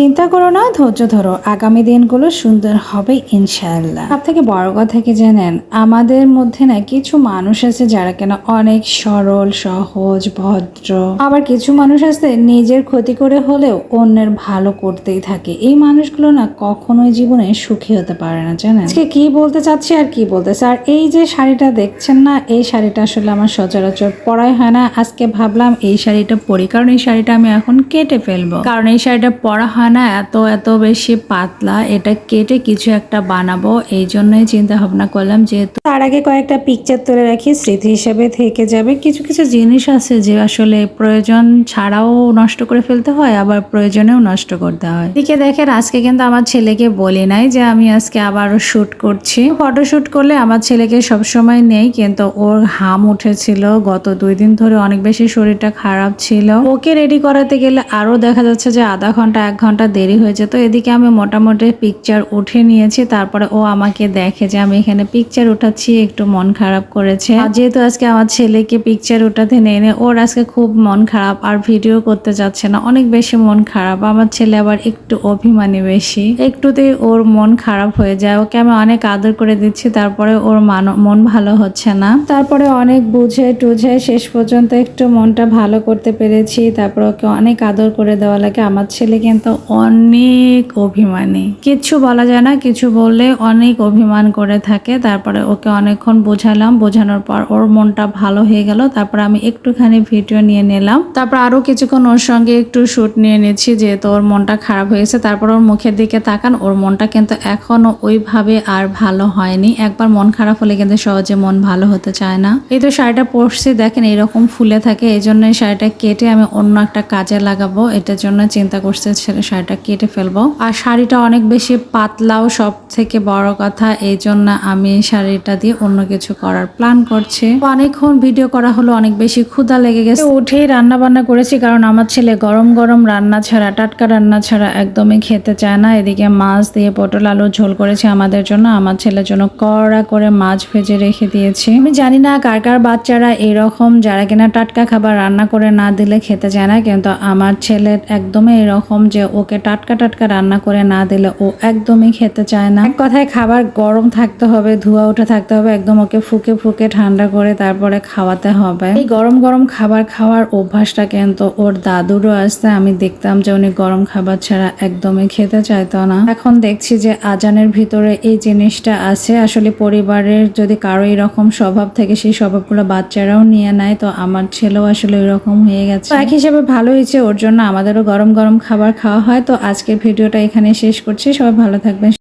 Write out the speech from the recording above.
চিন্তা করো না, ধৈর্য ধরো। আগামী দিনগুলো সুন্দর হবে, ইনশাআল্লাহ। সব থেকে বড় কথা কি জানেন? আমাদের মধ্যে না কিছু মানুষ আছে যারা কেন অনেক সরল, সহজ, ভদ্র। আবার কিছু মানুষ আছে নিজের ক্ষতি করে হলেও অন্যের ভালো করতেই থাকে। এই মানুষগুলো না কখনোই জীবনে সুখী হতে পারে না, জানেন? আজকে কি বলতে চাচ্ছি আর কি বলতেছে আর এই যে শাড়িটা দেখছেন না, এই শাড়িটা আসলে আমার সচরাচর পরাই হয় না। আজকে ভাবলাম এই শাড়িটা পরি, কারণ এই শাড়িটা আমি এখন কেটে ফেলব। কারণ এই শাড়িটা পরা হয় না, এত এত বেশি পাতলা, এটা কেটে কিছু একটা বানাবো, এই জন্যই চিন্তা ভাবনা করলাম যেহেতু তার আগে কয়েকটা পিকচার তুলে রাখি, স্মৃতি হিসেবে থেকে যাবে। কিছু কিছু জিনিস আছে যে আসলে প্রয়োজন ছাড়াও নষ্ট করে ফেলতে হয়, আবার প্রয়োজনেও নষ্ট করতে হয়। এদিকে দেখেন, আজকে কিন্তু আমার ছেলেকে বলি নাই যে আমি আজকে আবারও শুট করছি। ফটো শুট করলে আমার ছেলেকে সবসময় নেই, কিন্তু ওর হাম উঠেছিল। গত দুই দিন ধরে অনেক বেশি শরীরটা খারাপ ছিল। ওকে রেডি করাতে গেলে আরও দেখা যাচ্ছে যে আধা ঘণ্টা, এক ঘণ্টা দেরি হয়ে যেত। এদিকে আমি মোটামুটি পিকচার উঠে নিয়েছি, তারপরে ও আমাকে দেখে যে আমি এখানে পিকচার উঠাচ্ছি, একটু মন খারাপ করেছে। যেহেতু আজকে আমার ছেলেকে পিকচার উঠাতে নেই ওর আজকে খুব মন খারাপ আর ভিডিও করতে যাচ্ছে না, অনেক বেশি মন খারাপ। আমার ছেলে আবার একটু অভিমানী বেশি। একটুতেই ওর মন খারাপ হয়ে যায়, ওকে আমি অনেক আদর করে দিচ্ছি, তারপরে ওর মান- মন ভালো হচ্ছে না। তারপরে অনেক বুঝে টুঝে শেষ পর্যন্ত একটু মনটা ভালো করতে পেরেছি, তারপর ওকে অনেক আদর করে দেওয়া লাগে। আমার ছেলে কিন্তু অনেক অভিমানী। কিচ্ছু বলা যায় না, কিছু বললে অনেক অভিমান করে থাকে। তারপরে ওকে অনেকক্ষণ বোঝালাম, বোঝানোর পর ওর মনটা ভালো হয়ে গেল। তারপর আমি একটুখানি ভিডিও নিয়ে নিলাম। তারপর আরও কিছুক্ষণ ওর সঙ্গে একটু শুট নিয়ে নিচ্ছি, যেহেতু ওর মনটা খারাপ হয়েছে। তারপর ওর মুখের দিকে তাকান, ওর মনটা কিন্তু এখনও ওইভাবে আর ভালো হয়নি। একবার মন খারাপ হলে কিন্তু সহজে মন ভালো হতে চায় না। এই তো শাড়িটা পরছি, দেখেন এরকম ফুলে থাকে এই জন্য শাড়িটা কেটে আমি অন্য একটা কাজে লাগাবো। এটার জন্য চিন্তা করছে শাড়িটা কেটে ফেলব। আর শাড়িটা অনেক বেশি পাতলাও সব থেকে বড় কথা এই জন্য আমি শাড়িটা দিয়ে অন্য কিছু করার প্ল্যান করছি। অনেকক্ষণ ভিডিও করা হলো, অনেক বেশি ক্ষুধা লেগে গেছে। উঠেই রান্না বান্না করেছি, কারণ আমার ছেলে গরম গরম রান্না ছাড়া, টাটকা রান্না ছাড়া একদমই খেতে চায় না। এদিকে মাছ দিয়ে পটল আলু ঝোল করেছি আমাদের জন্য, আমার ছেলের জন্য কড়া করে মাছ ভেজে রেখে দিয়েছি। আমি জানি না কার কার বাচ্চারা এরকম, যারা কিনা টাটকা খাবার রান্না করে না দিলে খেতে চায় না, কিন্তু আমার ছেলের একদমই এরকম যে ওকে টাটকা টাটকা রান্না করে না দিলে ও একদমই খেতে চায় না। এক কথায় খাবার গরম থাকতে হবে, ধোয়া উঠে থাকতে হবে, একদম ওকে ফুকে ফুকে ঠান্ডা করে তারপরে খাওয়াতে হবে। এই গরম গরম খাবার খাওয়ার অভ্যাসটা কিন্তু ওর দাদুরও আসতে আমি দেখতাম যে উনি গরম খাবার ছাড়া একদমই খেতে চাইতো না। এখন দেখছি যে আজানের ভিতরে এই জিনিসটা আছে। আসলে পরিবারের যদি কারও এরকম স্বভাব থেকে, সেই স্বভাবগুলো বাচ্চারাও নিয়ে নেয়। তো আমার ছেলেও আসলে এরকম হয়ে গেছে। এক হিসেবে ভালো হয়েছে। ওর জন্য আমাদেরও গরম গরম খাবার খাওয়া হয় তো আজকের ভিডিওটা এখানে শেষ করছি। সবাই ভালো থাকবেন